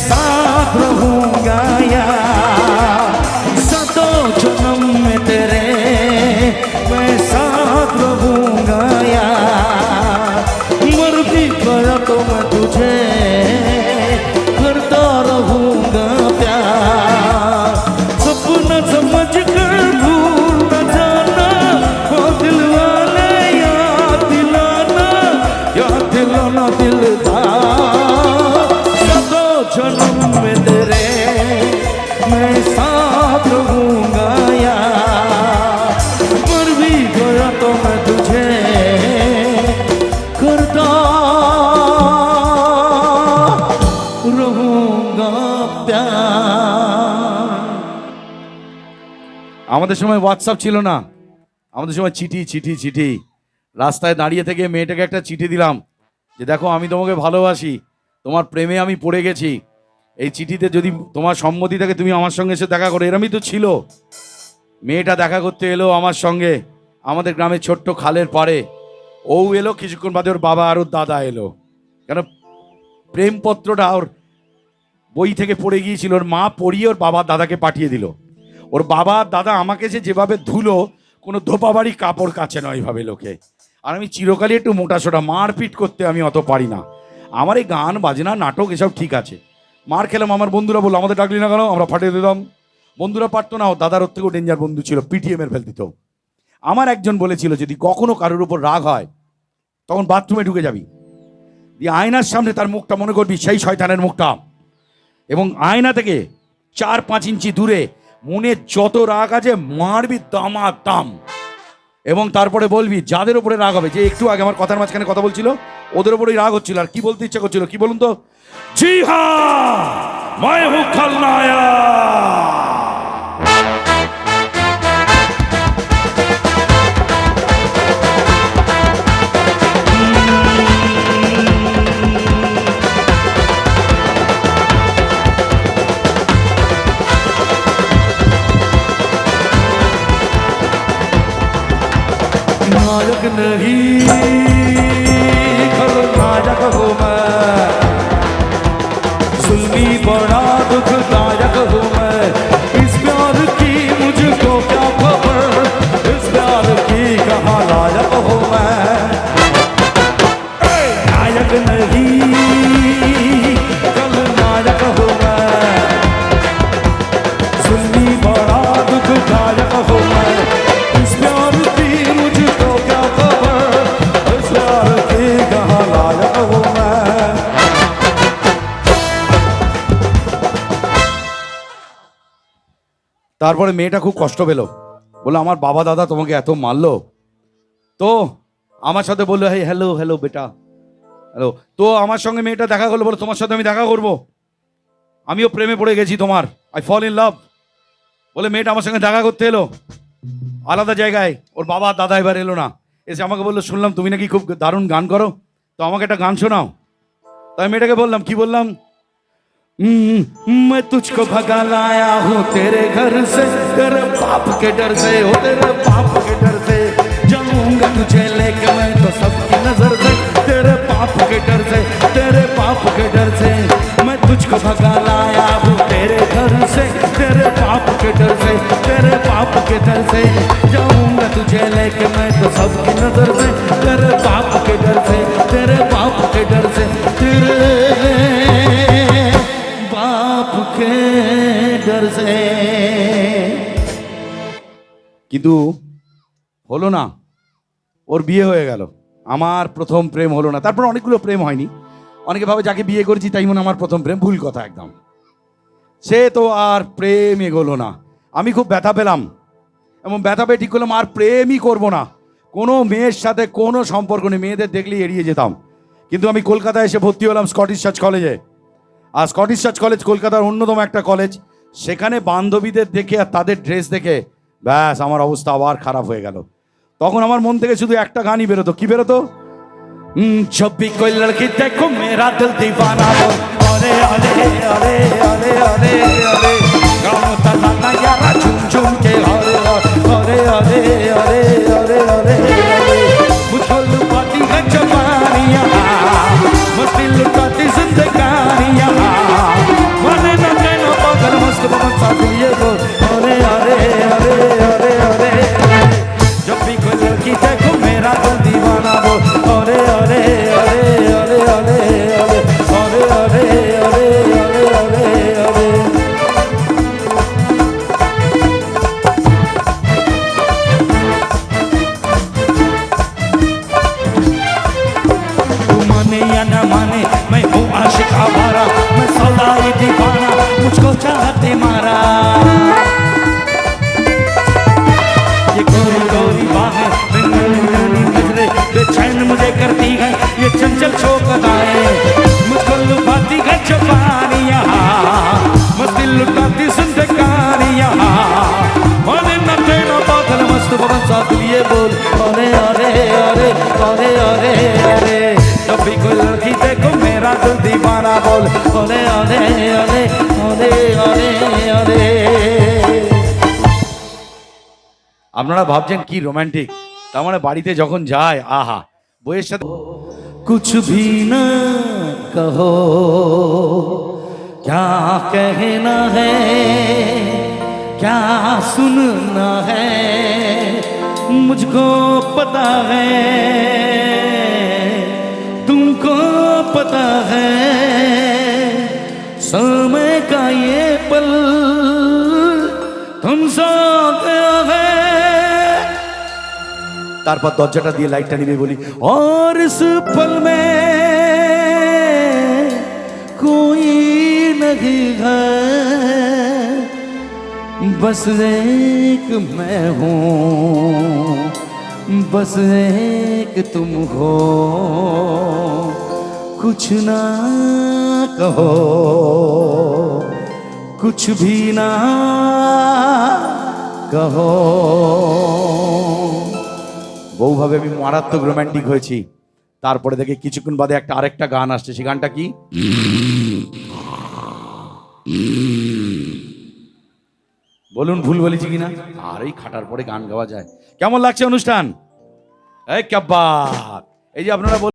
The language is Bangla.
साथ रहूँगा यार सदों जन्म में तेरे, मैं साथ रहूँगा यार मर भी गया तो मैं तुझे करता रहूँगा प्यार। सपना समझ कर भूल न जाना ओ दिल वाले याद दिलाना याद दिलाना दिलदार আমাদের সময় হোয়াটসঅ্যাপ ছিল না। আমাদের সময় চিঠি চিঠি চিঠি। রাস্তায় দাঁড়িয়ে থেকে মেয়েটাকে একটা চিঠি দিলাম যে, দেখো, আমি তোমাকে ভালোবাসি। তোমার প্রেমে আমি পড়ে গেছি। এই চিঠিতে যদি তোমার সম্মতি থাকে, তুমি আমার সঙ্গে এসে দেখা করো। এরমই তো ছিল। মেয়েটা দেখা করতে এলো আমার সঙ্গে, আমাদের গ্রামের ছোট্ট খালের পাড়ে। ও এলো, কিছুক্ষণ বাদে ওর বাবা আর ওর দাদা এলো। কেন, প্রেমপত্রটা ওর বই থেকে পড়ে গিয়েছিল। ওর মা পড়িয়ে ওর বাবা দাদাকে পাঠিয়ে দিল। ওর বাবা, দাদা আমাকে যে যেভাবে ধুলো, কোনো ধোপাবাড়ি কাপড় কাছে নয় এইভাবে লোকে। আর আমি চিরকালই একটু মোটাসোটা মারপিট করতে আমি অত পারি না। আমার এই গান, বাজনা, নাটক, এসব ঠিক আছে। মার খেলাম, আমার বন্ধুরা বলল, আমাদের ডাকলি না কেন? আমরা ফাটিয়ে দিলাম বন্ধুরা পারতো না, ও দাদার ওর থেকেও ডেঞ্জার বন্ধু ছিল পিটিএম এর ফেল দিত। আমার একজন বলেছিল, যদি কখনো কারোর উপর রাগ হয়, তখন বাথরুমে ঢুকে যাবি। দিয়ে আয়নার সামনে তার মুখটা, মনে করবি, সেই শয়তানের মুখটা। এবং আয়না থেকে চার পাঁচ ইঞ্চি দূরে মনে যত রাগ আছে মারবি দামা দাম এবং তারপরে বলবি যাদের উপরে রাগ হবে যে একটু আগে আমার কথার মাঝখানে কথা বলছিল ওদের উপরেই রাগ হচ্ছিল আর কি বলতে ইচ্ছা করছিল কি বলুন তো জি হ্যাঁ मैं हूं खलनायक नायक नहीं। खलनायक हूँ मैं। जुल्मी बड़ा दुखदायक हूँ मैं। इस प्यार की मुझको क्या खबर? इस प्यार की कहाँ लायक हूँ मैं? नायक नहीं। खलनायक हूँ मैं। जुल्मी बड़ा दुखदायक তারপরে মেয়েটা খুব কষ্ট পেল। বলল, আমার বাবা দাদা তোমাকে এত মারলো? তো আমার সাথে বলল হে হ্যালো হ্যালো বেটা। হ্যালো তো আমার সঙ্গে মেয়েটা দেখা করল বলো তোমার সাথে আমি দেখা করব। আমিও প্রেমে পড়ে গেছি তোমার। আই ফল ইন লাভ বলে মেয়েটা আমার সঙ্গে দেখা করতে এলো। আলাদা জায়গায় ওর বাবা দাদা এবার এলো না। এসে আমাকে বলল, শুনলাম তুমি নাকি খুব দারুণ গান করো। তো আমাকে একটা গান শোনাও। তাই মেয়েটাকে বললাম, কি বললাম? मैं तुझको भगा लाया हूँ तेरे घर से। तेरे बाप के डर से हो तेरे बाप के डर से। जाऊँगा तुझे लेके मैं तो सबकी नज़र से। तेरे बाप के डर से, तेरे बाप के डर से। मैं तुझको भगा लाया हूँ तेरे घर से। तेरे बाप के डर से, तेरे बाप के डर से। जाऊँगा तुझे लेके मैं तो सबकी नज़र কিন্তু হলো না। ওর বিয়ে হয়ে গেল। আমার প্রথম প্রেম হলো না। তারপর অনেকগুলো প্রেম হয়নি। অনেকে ভাবে, যাকে বিয়ে করেছি, তাই মনে আমার প্রথম প্রেম। ভুল কথা একদম। সে তো আর প্রেম এগোলো না। আমি খুব ব্যথা পেলাম। এবং ব্যথা পেয়ে ঠিক করলাম, আর প্রেমই করব না। কোনো মেয়ের সাথে কোনো সম্পর্ক নেই। মেয়েদের দেখলেই এড়িয়ে যেতাম। কিন্তু আমি কলকাতায় এসে ভর্তি হলাম স্কটিশ চার্চ কলেজে আর স্কটিশ চার্চ কলেজ কলকাতার অন্যতম একটা কলেজ সেখানে বান্ধবীদের দেখে আর তাদের ড্রেস দেখে ব্যাস, আমার অবস্থা আবার খারাপ হয়ে গেল। তখন আমার মন থেকে শুধু একটা গানই বেরোতো। কি বেরোতো? ছবি কই লড়কি দেখো, মেরা দিল দিবানা অরে অরে অরে অরে অরে অরে গাও না কে অরে অরে অরে অরে पागल मस्त पवन साथ लिए बोल अरे अरे अरे अरे अरे अरे जब भी कोई लड़की देखो मेरा दिल दीवाना बोल अरे अरे अरे अरे अरे अरे আপনারা ভাবছেন কি রোমান্টিক তার মানে বাড়িতে যখন যায় আহা বইয়ের সাথে कुछ भी न कहो क्या कहना है क्या सुनना है मुझको पता है तुमको पता है समय का ये पल तुम सो गया है তারপর দরজাটা দিয়ে লাইটটা নিবে বলি और इस पल में कोई नहीं है बस एक मैं हूँ बस एक तुम हो कुछ ना कहो कुछ भी ना कहो বউভাবে আমি মারাত্মক রোমান্টিক হয়েছি তারপরে দেখে কিছুক্ষণ বাদে একটা আরেকটা গান আসছে সেই গানটা কি বলুন, ভুল বলেছি কিনা? আর এই খাটার পরে গান গাওয়া যায়। কেমন লাগছে অনুষ্ঠান? এই ক্যাব্বা এই যে আপনারা